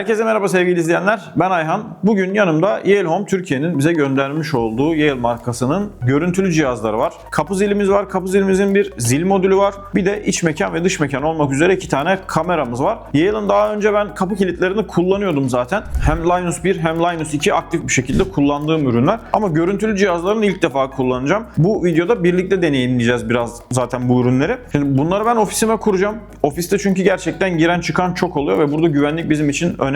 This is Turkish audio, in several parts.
Herkese merhaba sevgili izleyenler. Ben Ayhan. Bugün yanımda Yale Home Türkiye'nin bize göndermiş olduğu Yale markasının görüntülü cihazları var. Kapı zilimiz var. Kapı zilimizin bir zil modülü var. Bir de iç mekan ve dış mekan olmak üzere iki tane kameramız var. Yale'ın daha önce ben kapı kilitlerini kullanıyordum zaten. Hem Linus 1 hem Linus 2 aktif bir şekilde kullandığım ürünler. Ama görüntülü cihazlarını ilk defa kullanacağım. Bu videoda birlikte deneyimleyeceğiz biraz zaten bu ürünleri. Şimdi bunları ben ofisime kuracağım. Ofiste çünkü gerçekten giren çıkan çok oluyor ve burada güvenlik bizim için önemli.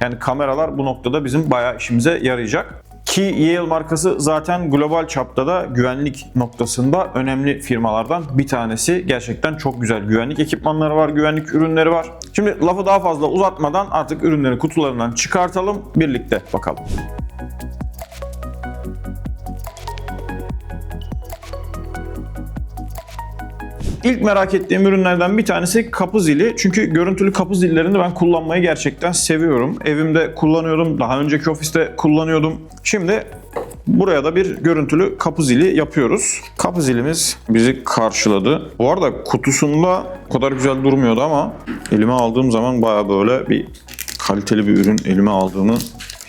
Yani kameralar bu noktada bizim bayağı işimize yarayacak. Ki Yale markası zaten global çapta da güvenlik noktasında önemli firmalardan bir tanesi. Gerçekten çok güzel güvenlik ekipmanları var, güvenlik ürünleri var. Şimdi lafı daha fazla uzatmadan artık ürünleri kutularından çıkartalım, birlikte bakalım. İlk merak ettiğim ürünlerden bir tanesi kapı zili. Çünkü görüntülü kapı zillerini ben kullanmayı gerçekten seviyorum. Evimde kullanıyordum. Daha önceki ofiste kullanıyordum. Şimdi buraya da bir görüntülü kapı zili yapıyoruz. Kapı zilimiz bizi karşıladı. Bu arada kutusunda o kadar güzel durmuyordu ama elime aldığım zaman baya böyle bir kaliteli bir ürün elime aldığımı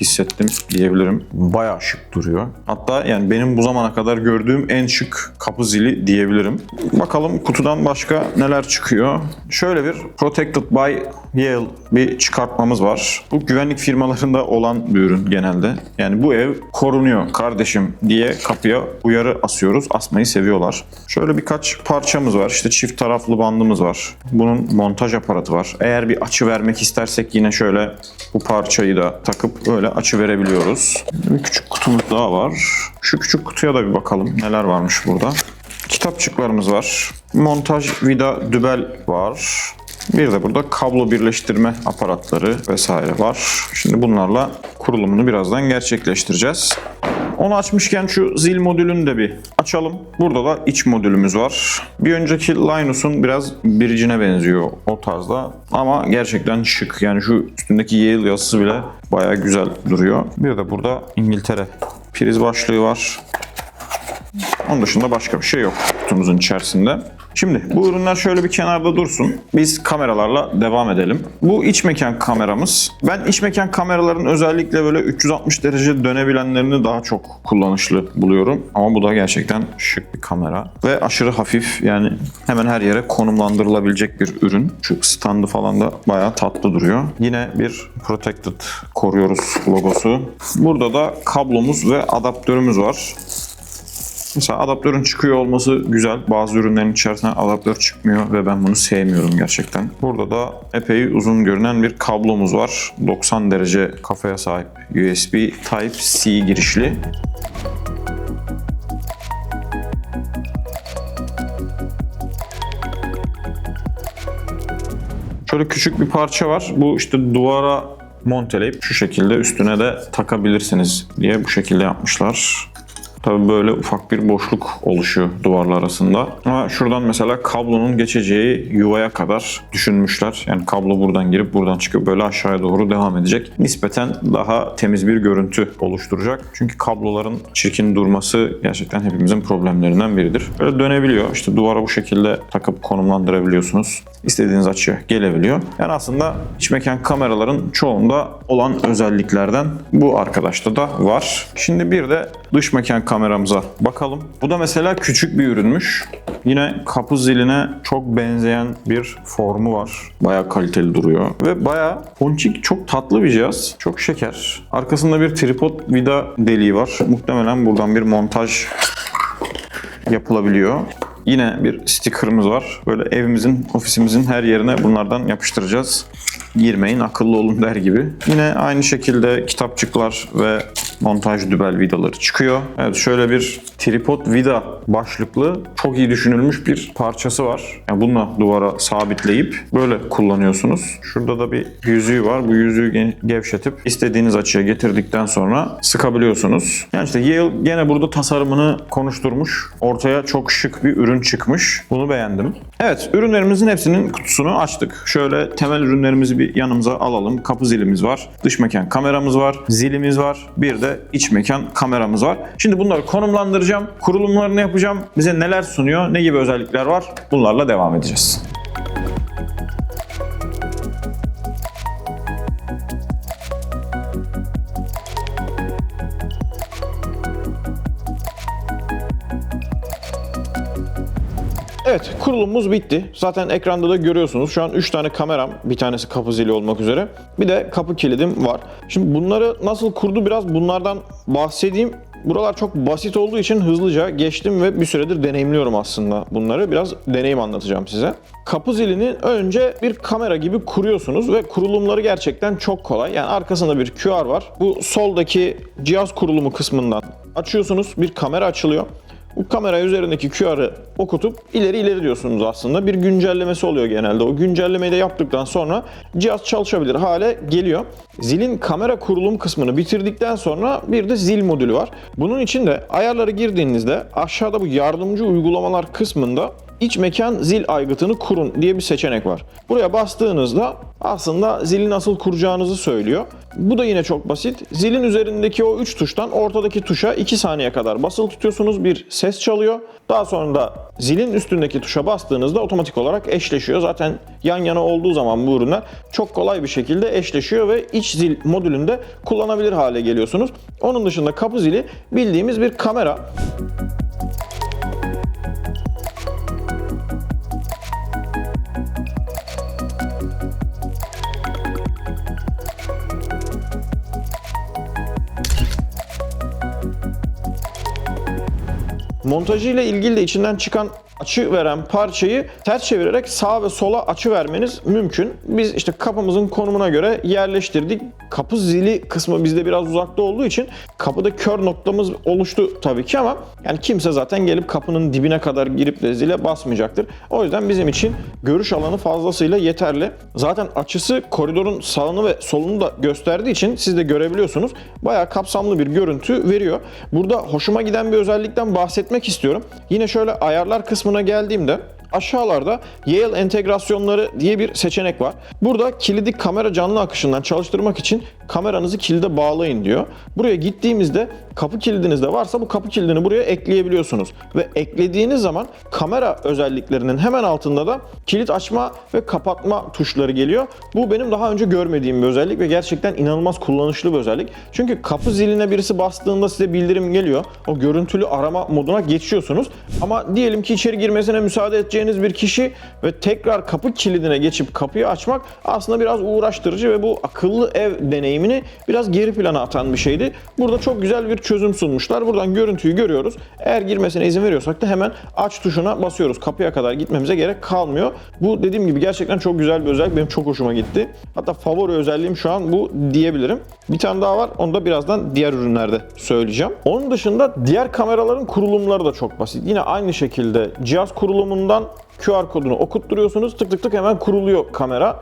hissettim diyebilirim. Bayağı şık duruyor. Hatta yani benim bu zamana kadar gördüğüm en şık kapı zili diyebilirim. Bakalım kutudan başka neler çıkıyor. Şöyle bir Protected by Yale bir çıkartmamız var. Bu güvenlik firmalarında olan bir ürün genelde. Yani bu ev korunuyor kardeşim diye kapıya uyarı asıyoruz. Asmayı seviyorlar. Şöyle birkaç parçamız var. İşte çift taraflı bandımız var. Bunun montaj aparatı var. Eğer bir açı vermek istersek yine şöyle bu parçayı da takıp öyle açı verebiliyoruz. Bir küçük kutumuz daha var. Şu küçük kutuya da bir bakalım neler varmış burada. Kitapçıklarımız var. Montaj vida dübel var. Bir de burada kablo birleştirme aparatları vesaire var. Şimdi bunlarla kurulumunu birazdan gerçekleştireceğiz. Onu açmışken şu zil modülünü de bir açalım. Burada da iç modülümüz var. Bir önceki Linus'un biraz biricine benziyor o tarzda. Ama gerçekten şık. Yani şu üstündeki Yale yazısı bile bayağı güzel duruyor. Bir de burada İngiltere priz başlığı var. Onun dışında başka bir şey yok kutumuzun içerisinde. Şimdi bu ürünler şöyle bir kenarda dursun. Biz kameralarla devam edelim. Bu iç mekan kameramız. Ben iç mekan kameraların özellikle böyle 360 derece dönebilenlerini daha çok kullanışlı buluyorum. Ama bu da gerçekten şık bir kamera. Ve aşırı hafif yani hemen her yere konumlandırılabilecek bir ürün. Şu standı falan da bayağı tatlı duruyor. Yine bir Protected koruyoruz logosu. Burada da kablomuz ve adaptörümüz var. Mesela adaptörün çıkıyor olması güzel. Bazı ürünlerin içerisinden adaptör çıkmıyor ve ben bunu sevmiyorum gerçekten. Burada da epey uzun görünen bir kablomuz var. 90 derece kafaya sahip USB Type-C girişli. Şöyle küçük bir parça var. Bu işte duvara monteleyip şu şekilde üstüne de takabilirsiniz diye bu şekilde yapmışlar. Tabii böyle ufak bir boşluk oluşuyor duvarlar arasında. Ama şuradan mesela kablonun geçeceği yuvaya kadar düşünmüşler. Yani kablo buradan girip buradan çıkıp böyle aşağıya doğru devam edecek. Nispeten daha temiz bir görüntü oluşturacak. Çünkü kabloların çirkin durması gerçekten hepimizin problemlerinden biridir. Böyle dönebiliyor. İşte duvara bu şekilde takıp konumlandırabiliyorsunuz. İstediğiniz açı gelebiliyor. Yani aslında iç mekan kameraların çoğunda olan özelliklerden bu arkadaşta da var. Şimdi bir de dış mekan kameramıza bakalım. Bu da mesela küçük bir ürünmüş. Yine kapı ziline çok benzeyen bir formu var. Baya kaliteli duruyor. Ve baya ponçik çok tatlı bir cihaz. Çok şeker. Arkasında bir tripod vida deliği var. Muhtemelen buradan bir montaj yapılabiliyor. Yine bir sticker'ımız var. Böyle evimizin, ofisimizin her yerine bunlardan yapıştıracağız. Girmeyin, akıllı olun der gibi. Yine aynı şekilde kitapçıklar ve montaj dübel vidaları çıkıyor. Evet şöyle bir tripod vida başlıklı çok iyi düşünülmüş bir parçası var. Yani bununla duvara sabitleyip böyle kullanıyorsunuz. Şurada da bir yüzüğü var. Bu yüzüğü ge- gevşetip istediğiniz açıya getirdikten sonra sıkabiliyorsunuz. Yani işte Yale gene burada tasarımını konuşturmuş. Ortaya çok şık bir ürün çıkmış. Bunu beğendim. Evet ürünlerimizin hepsinin kutusunu açtık. Şöyle temel ürünlerimizi bir yanımıza alalım. Kapı zilimiz var. Dış mekan kameramız var. Zilimiz var. Bir de iç mekan kameramız var. Şimdi bunları tanıtacağım, kurulumlarını yapacağım. Bize neler sunuyor, ne gibi özellikler var bunlarla devam edeceğiz. Evet kurulumumuz bitti. Zaten ekranda da görüyorsunuz. Şu an 3 tane kameram bir tanesi kapı zili olmak üzere. Bir de kapı kilidim var. Şimdi bunları nasıl kurdu biraz bunlardan bahsedeyim. Buralar çok basit olduğu için hızlıca geçtim ve bir süredir deneyimliyorum aslında bunları. Biraz deneyim anlatacağım size. Kapı zilini önce bir kamera gibi kuruyorsunuz ve kurulumları gerçekten çok kolay. Yani arkasında bir QR var. Bu soldaki cihaz kurulumu kısmından açıyorsunuz. Bir kamera açılıyor. Bu kamera üzerindeki QR'ı okutup ileri ileri diyorsunuz aslında. Bir güncellemesi oluyor genelde. O güncellemeyi de yaptıktan sonra cihaz çalışabilir hale geliyor. Zilin kamera kurulum kısmını bitirdikten sonra bir de zil modülü var. Bunun için de ayarları girdiğinizde aşağıda bu yardımcı uygulamalar kısmında iç mekan zil aygıtını kurun diye bir seçenek var. Buraya bastığınızda aslında zili nasıl kuracağınızı söylüyor. Bu da yine çok basit. Zilin üzerindeki o 3 tuştan ortadaki tuşa 2 saniye kadar basılı tutuyorsunuz. Bir ses çalıyor. Daha sonra da zilin üstündeki tuşa bastığınızda otomatik olarak eşleşiyor. Zaten yan yana olduğu zaman bu ürünler çok kolay bir şekilde eşleşiyor ve iç zil modülünde kullanabilir hale geliyorsunuz. Onun dışında kapı zili bildiğimiz bir kamera. Montajı ile ilgili de içinden çıkan açı veren parçayı ters çevirerek sağa ve sola açı vermeniz mümkün. Biz işte kapımızın konumuna göre yerleştirdik. Kapı zili kısmı bizde biraz uzakta olduğu için kapıda kör noktamız oluştu tabii ki ama yani kimse zaten gelip kapının dibine kadar girip de zile basmayacaktır. O yüzden bizim için görüş alanı fazlasıyla yeterli. Zaten açısı koridorun sağını ve solunu da gösterdiği için siz de görebiliyorsunuz. Bayağı kapsamlı bir görüntü veriyor. Burada hoşuma giden bir özellikten bahsetmek istiyorum. Yine şöyle ayarlar kısmına geldiğimde aşağılarda Yale entegrasyonları diye bir seçenek var. Burada kilidi kamera canlı akışından çalıştırmak için kameranızı kilide bağlayın diyor. Buraya gittiğimizde kapı kilidiniz de varsa bu kapı kilidini buraya ekleyebiliyorsunuz. Ve eklediğiniz zaman kamera özelliklerinin hemen altında da kilit açma ve kapatma tuşları geliyor. Bu benim daha önce görmediğim bir özellik ve gerçekten inanılmaz kullanışlı bir özellik. Çünkü kapı ziline birisi bastığında size bildirim geliyor. O görüntülü arama moduna geçiyorsunuz. Ama diyelim ki içeri girmesine müsaade edeceğiniz bir kişi ve tekrar kapı kilidine geçip kapıyı açmak aslında biraz uğraştırıcı ve bu akıllı ev deneyimini biraz geri plana atan bir şeydi. Burada çok güzel bir çözüm sunmuşlar. Buradan görüntüyü görüyoruz. Eğer girmesine izin veriyorsak da hemen aç tuşuna basıyoruz. Kapıya kadar gitmemize gerek kalmıyor. Bu dediğim gibi gerçekten çok güzel bir özellik. Benim çok hoşuma gitti. Hatta favori özelliğim şu an bu diyebilirim. Bir tane daha var. Onu da birazdan diğer ürünlerde söyleyeceğim. Onun dışında diğer kameraların kurulumları da çok basit. Yine aynı şekilde cihaz kurulumundan QR kodunu okutturuyorsunuz. Tık tık tık hemen kuruluyor kamera.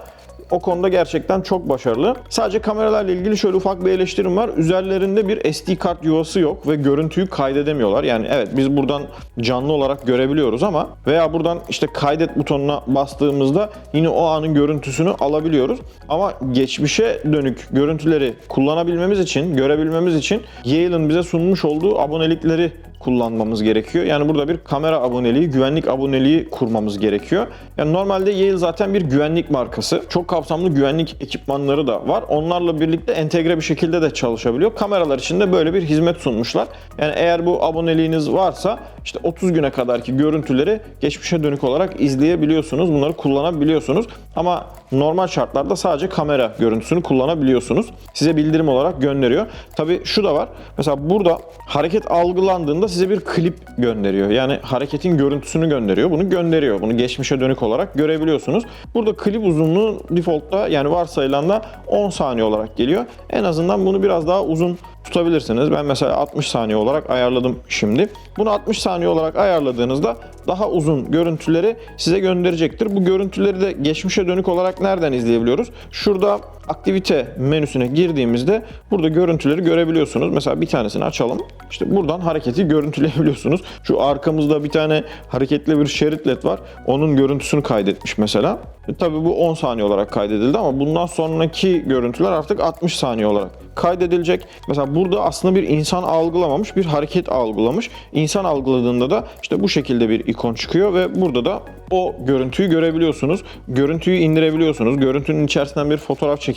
O konuda gerçekten çok başarılı. Sadece kameralarla ilgili şöyle ufak bir eleştirim var. Üzerlerinde bir SD kart yuvası yok ve görüntüyü kaydedemiyorlar. Yani evet biz buradan canlı olarak görebiliyoruz ama veya buradan işte kaydet butonuna bastığımızda yine o anın görüntüsünü alabiliyoruz. Ama geçmişe dönük görüntüleri kullanabilmemiz için, görebilmemiz için Yale'ın bize sunmuş olduğu abonelikleri kullanmamız gerekiyor. Yani burada bir kamera aboneliği, güvenlik aboneliği kurmamız gerekiyor. Yani normalde Yale zaten bir güvenlik markası. Çok kapsamlı güvenlik ekipmanları da var. Onlarla birlikte entegre bir şekilde de çalışabiliyor. Kameralar için de böyle bir hizmet sunmuşlar. Yani eğer bu aboneliğiniz varsa işte 30 güne kadarki görüntüleri geçmişe dönük olarak izleyebiliyorsunuz. Bunları kullanabiliyorsunuz. Ama normal şartlarda sadece kamera görüntüsünü kullanabiliyorsunuz. Size bildirim olarak gönderiyor. Tabi şu da var. Mesela burada hareket algılandığında size bir klip gönderiyor. Yani hareketin görüntüsünü gönderiyor. Bunu gönderiyor. Bunu geçmişe dönük olarak görebiliyorsunuz. Burada klip uzunluğu default'ta yani varsayılan da 10 saniye olarak geliyor. En azından bunu biraz daha uzun tutabilirsiniz. Ben mesela 60 saniye olarak ayarladım şimdi. Bunu 60 saniye olarak ayarladığınızda daha uzun görüntüleri size gönderecektir. Bu görüntüleri de geçmişe dönük olarak nereden izleyebiliyoruz? Şurada aktivite menüsüne girdiğimizde burada görüntüleri görebiliyorsunuz. Mesela bir tanesini açalım. İşte buradan hareketi görüntüleyebiliyorsunuz. Şu arkamızda bir tane hareketli bir şerit led var. Onun görüntüsünü kaydetmiş mesela. E, tabii bu 10 saniye olarak kaydedildi ama bundan sonraki görüntüler artık 60 saniye olarak kaydedilecek. Mesela burada aslında bir insan algılamamış, bir hareket algılamış. İnsan algıladığında da işte bu şekilde bir ikon çıkıyor ve burada da o görüntüyü görebiliyorsunuz. Görüntüyü indirebiliyorsunuz. Görüntünün içerisinden bir fotoğraf çekebiliyorsunuz.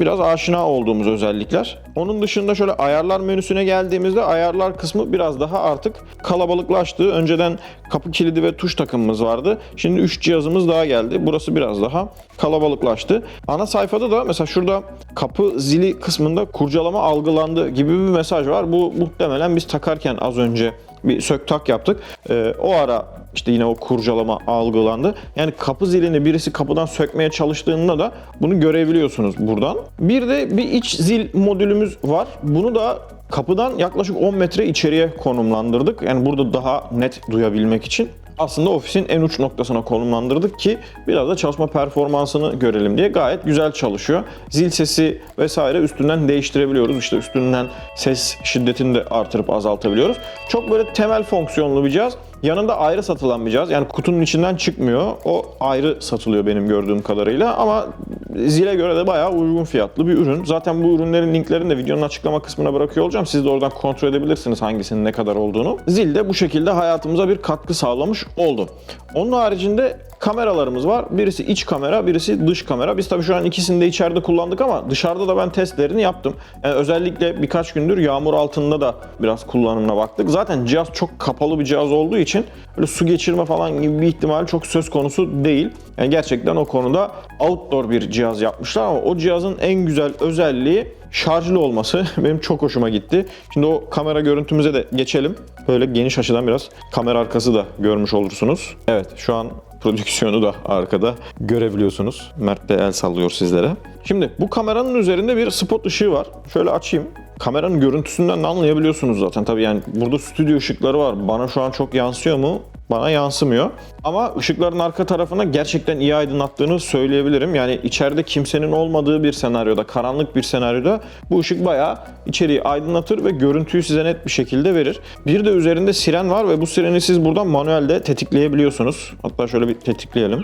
biraz aşina olduğumuz özellikler. Onun dışında şöyle ayarlar menüsüne geldiğimizde ayarlar kısmı biraz daha artık kalabalıklaştı. Önceden kapı kilidi ve tuş takımımız vardı. Şimdi 3 cihazımız daha geldi. Burası biraz daha kalabalıklaştı. Ana sayfada da mesela şurada kapı zili kısmında kurcalama algılandı gibi bir mesaj var. Bu muhtemelen biz takarken az önce bir sök tak yaptık. Ee, o ara işte yine o kurcalama algılandı. Yani kapı zilini birisi kapıdan sökmeye çalıştığında da bunu görebiliyorsunuz buradan. Bir de bir iç zil modülümüz var. Bunu da kapıdan yaklaşık 10 metre içeriye konumlandırdık. Yani burada daha net duyabilmek için aslında ofisin en uç noktasına konumlandırdık ki biraz da çalışma performansını görelim diye gayet güzel çalışıyor. Zil sesi vesaire üstünden değiştirebiliyoruz. İşte üstünden ses şiddetini de artırıp azaltabiliyoruz. Çok böyle temel fonksiyonlu bir cihaz. Yanında ayrı satılan bir cihaz. Yani kutunun içinden çıkmıyor. O ayrı satılıyor benim gördüğüm kadarıyla ama zile göre de bayağı uygun fiyatlı bir ürün. Zaten bu ürünlerin linklerini de videonun açıklama kısmına bırakıyor olacağım. Siz de oradan kontrol edebilirsiniz hangisinin ne kadar olduğunu. Zil de bu şekilde hayatımıza bir katkı sağlamış oldu. Onun haricinde kameralarımız var. Birisi iç kamera, birisi dış kamera. Biz tabii şu an ikisini de içeride kullandık ama dışarıda da ben testlerini yaptım. Yani özellikle birkaç gündür yağmur altında da biraz kullanımına baktık. Zaten cihaz çok kapalı bir cihaz olduğu için öyle su geçirme falan gibi bir ihtimal çok söz konusu değil. Yani gerçekten o konuda outdoor bir cihaz yapmışlar ama o cihazın en güzel özelliği şarjlı olması benim çok hoşuma gitti. Şimdi o kamera görüntümüze de geçelim. Böyle geniş açıdan biraz kamera arkası da görmüş olursunuz. Evet şu an prodüksiyonu da arkada görebiliyorsunuz. Mert de el sallıyor sizlere. Şimdi bu kameranın üzerinde bir spot ışığı var. Şöyle açayım. Kameranın görüntüsünden de anlayabiliyorsunuz zaten. Tabii yani burada stüdyo ışıkları var. Bana şu an çok yansıyor mu? Bana yansımıyor. Ama ışıkların arka tarafına gerçekten iyi aydınlattığını söyleyebilirim. Yani içeride kimsenin olmadığı bir senaryoda, karanlık bir senaryoda bu ışık bayağı içeriği aydınlatır ve görüntüyü size net bir şekilde verir. Bir de üzerinde siren var ve bu sireni siz buradan manuelde tetikleyebiliyorsunuz. Hatta şöyle bir tetikleyelim.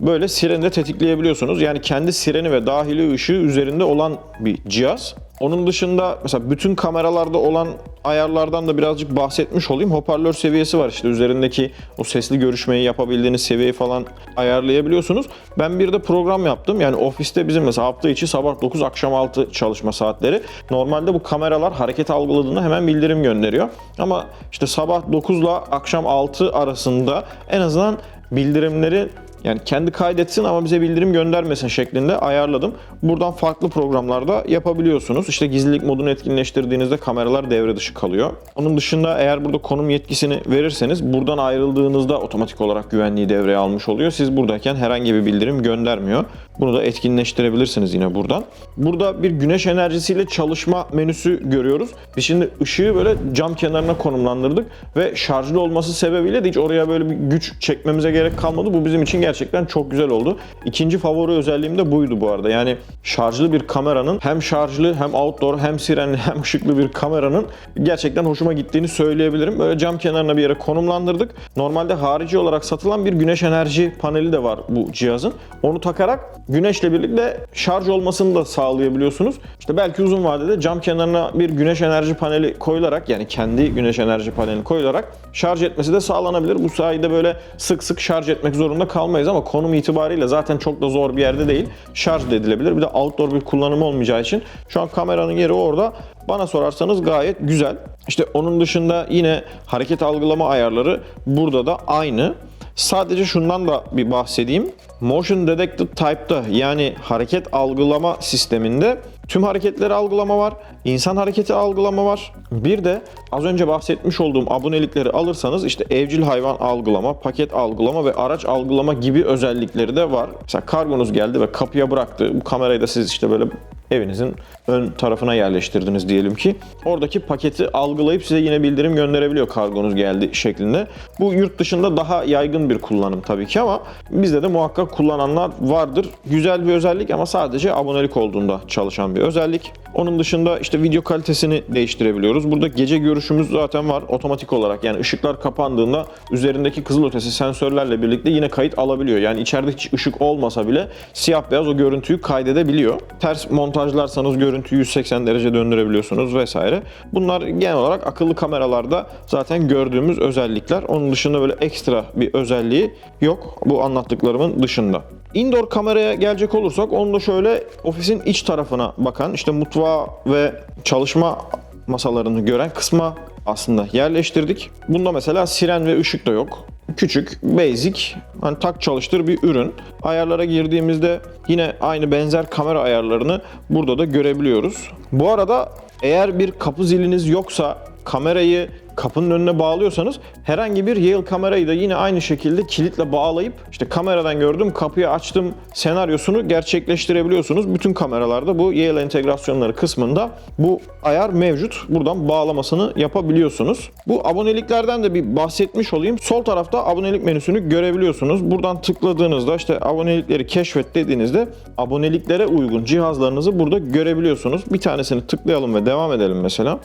Böyle sireni tetikleyebiliyorsunuz. Yani kendi sireni ve dahili ışığı üzerinde olan bir cihaz. Onun dışında mesela bütün kameralarda olan ayarlardan da birazcık bahsetmiş olayım. Hoparlör seviyesi var işte üzerindeki o sesli görüşmeyi yapabildiğiniz seviyeyi falan ayarlayabiliyorsunuz. Ben bir de program yaptım. Yani ofiste bizim mesela hafta içi sabah 9 akşam 6 çalışma saatleri. Normalde bu kameralar hareket algıladığında hemen bildirim gönderiyor. Ama işte sabah 9 ile akşam 6 arasında en azından bildirimleri yani kendi kaydetsin ama bize bildirim göndermesin şeklinde ayarladım. Buradan farklı programlarda yapabiliyorsunuz. İşte gizlilik modunu etkinleştirdiğinizde kameralar devre dışı kalıyor. Onun dışında eğer burada konum yetkisini verirseniz buradan ayrıldığınızda otomatik olarak güvenliği devreye almış oluyor. Siz buradayken herhangi bir bildirim göndermiyor. Bunu da etkinleştirebilirsiniz yine buradan. Burada bir güneş enerjisiyle çalışma menüsü görüyoruz. Biz şimdi ışığı böyle cam kenarına konumlandırdık ve şarjlı olması sebebiyle de hiç oraya böyle bir güç çekmemize gerek kalmadı. Bu bizim için gerçekten çok güzel oldu. İkinci favori özelliğim de buydu bu arada. Yani şarjlı bir kameranın hem şarjlı hem outdoor hem sirenli hem ışıklı bir kameranın gerçekten hoşuma gittiğini söyleyebilirim. Böyle cam kenarına bir yere konumlandırdık. Normalde harici olarak satılan bir güneş enerji paneli de var bu cihazın. Onu takarak güneşle birlikte şarj olmasını da sağlayabiliyorsunuz. İşte belki uzun vadede cam kenarına bir güneş enerji paneli koyularak yani kendi güneş enerji paneli koyularak şarj etmesi de sağlanabilir. Bu sayede böyle sık sık şarj etmek zorunda kalmayız ama konum itibariyle zaten çok da zor bir yerde değil. Şarj da edilebilir. Bir de outdoor bir kullanımı olmayacağı için şu an kameranın yeri orada. Bana sorarsanız gayet güzel. İşte onun dışında yine hareket algılama ayarları burada da aynı. Sadece şundan da bir bahsedeyim. Motion Detected Type'da yani hareket algılama sisteminde tüm hareketleri algılama var, insan hareketi algılama var. Bir de az önce bahsetmiş olduğum abonelikleri alırsanız işte evcil hayvan algılama, paket algılama ve araç algılama gibi özellikleri de var. Mesela kargonuz geldi ve kapıya bıraktı. Bu kamerayı da siz işte böyle evinizin ön tarafına yerleştirdiniz diyelim ki. Oradaki paketi algılayıp size yine bildirim gönderebiliyor kargonuz geldi şeklinde. Bu yurt dışında daha yaygın bir kullanım tabii ki ama bizde de muhakkak kullananlar vardır. Güzel bir özellik ama sadece abonelik olduğunda çalışan bir özellik. Onun dışında işte video kalitesini değiştirebiliyoruz. Burada gece görüşümüz zaten var otomatik olarak. Yani ışıklar kapandığında üzerindeki kızılötesi sensörlerle birlikte yine kayıt alabiliyor. Yani içeride hiç ışık olmasa bile siyah beyaz o görüntüyü kaydedebiliyor. Ters montajlarsanız görüntüyü 180 derece döndürebiliyorsunuz vesaire. Bunlar genel olarak akıllı kameralarda zaten gördüğümüz özellikler. Onun dışında böyle ekstra bir özelliği yok bu anlattıklarımın dışında. Indoor kameraya gelecek olursak onu da şöyle ofisin iç tarafına bakan işte mutfağı ve çalışma masalarını gören kısma aslında yerleştirdik. Bunda mesela siren ve ışık da yok. Küçük, basic, hani tak çalıştır bir ürün. Ayarlara girdiğimizde yine aynı benzer kamera ayarlarını burada da görebiliyoruz. Bu arada eğer bir kapı ziliniz yoksa kamerayı kapının önüne bağlıyorsanız herhangi bir Yale kamerayı da yine aynı şekilde kilitle bağlayıp işte kameradan gördüm kapıyı açtım senaryosunu gerçekleştirebiliyorsunuz. Bütün kameralarda bu Yale entegrasyonları kısmında bu ayar mevcut. Buradan bağlamasını yapabiliyorsunuz. Bu aboneliklerden de bir bahsetmiş olayım. Sol tarafta abonelik menüsünü görebiliyorsunuz. Buradan tıkladığınızda işte abonelikleri keşfet dediğinizde aboneliklere uygun cihazlarınızı burada görebiliyorsunuz. Bir tanesini tıklayalım ve devam edelim mesela.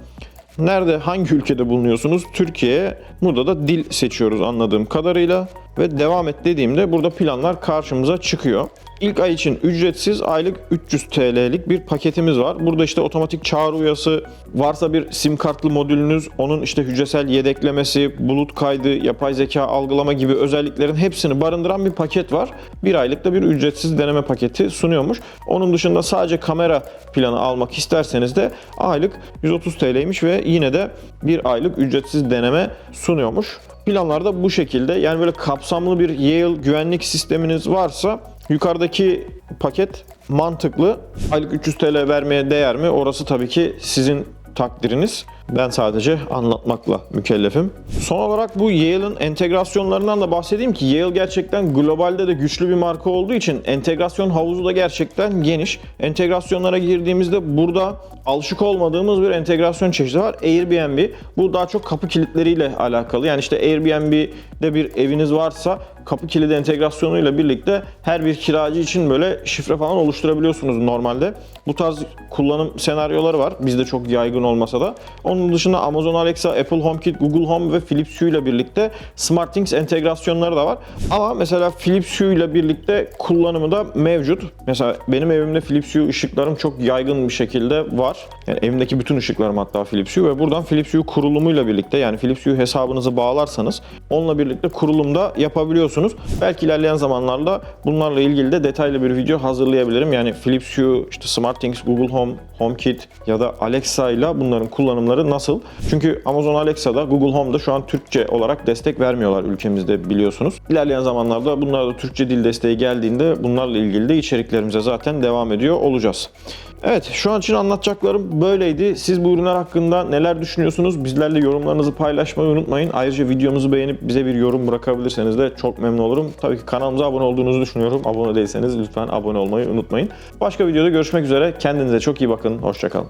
Nerede, hangi ülkede bulunuyorsunuz? Türkiye. Burada da dil seçiyoruz anladığım kadarıyla. Ve devam et dediğimde burada planlar karşımıza çıkıyor. İlk ay için ücretsiz aylık 300 TL'lik bir paketimiz var. Burada işte otomatik çağrı uyası, varsa bir sim kartlı modülünüz, onun işte hücresel yedeklemesi, bulut kaydı, yapay zeka algılama gibi özelliklerin hepsini barındıran bir paket var. Bir aylık da bir ücretsiz deneme paketi sunuyormuş. Onun dışında sadece kamera planı almak isterseniz de aylık 130 TL'ymiş ve yine de bir aylık ücretsiz deneme sunuyormuş. Planlarda bu şekilde yani böyle kapsamlı bir Yale güvenlik sisteminiz varsa yukarıdaki paket mantıklı. Aylık 300 TL vermeye değer mi? Orası tabii ki sizin takdiriniz. Ben sadece anlatmakla mükellefim. Son olarak bu Yale'ın entegrasyonlarından da bahsedeyim ki Yale gerçekten globalde de güçlü bir marka olduğu için entegrasyon havuzu da gerçekten geniş. Entegrasyonlara girdiğimizde burada alışık olmadığımız bir entegrasyon çeşidi var. Airbnb. Bu daha çok kapı kilitleriyle alakalı. Yani işte Airbnb'de bir eviniz varsa kapı kilidi entegrasyonuyla birlikte her bir kiracı için böyle şifre falan oluşturabiliyorsunuz normalde. Bu tarz kullanım senaryoları var. Bizde çok yaygın olmasa da. Onun dışında Amazon Alexa, Apple HomeKit, Google Home ve Philips Hue ile birlikte SmartThings entegrasyonları da var. Ama mesela Philips Hue ile birlikte kullanımı da mevcut. Mesela benim evimde Philips Hue ışıklarım çok yaygın bir şekilde var. Yani evimdeki bütün ışıklarım hatta Philips Hue ve buradan Philips Hue kurulumuyla birlikte yani Philips Hue hesabınızı bağlarsanız onunla birlikte kurulumda yapabiliyorsunuz. Belki ilerleyen zamanlarda bunlarla ilgili de detaylı bir video hazırlayabilirim. Yani Philips Hue, işte SmartThings, Google Home, HomeKit ya da Alexa ile bunların kullanımları nasıl? Çünkü Amazon Alexa'da, Google Home'da şu an Türkçe olarak destek vermiyorlar ülkemizde biliyorsunuz. İlerleyen zamanlarda bunlarda da Türkçe dil desteği geldiğinde bunlarla ilgili de içeriklerimize zaten devam ediyor olacağız. Evet şu an için anlatacaklarım böyleydi. Siz bu ürünler hakkında neler düşünüyorsunuz? Bizlerle yorumlarınızı paylaşmayı unutmayın. Ayrıca videomuzu beğenip bize bir yorum bırakabilirseniz de çok memnun olurum. Tabii ki kanalımıza abone olduğunuzu düşünüyorum. Abone değilseniz lütfen abone olmayı unutmayın. Başka videoda görüşmek üzere. Kendinize çok iyi bakın. Hoşçakalın.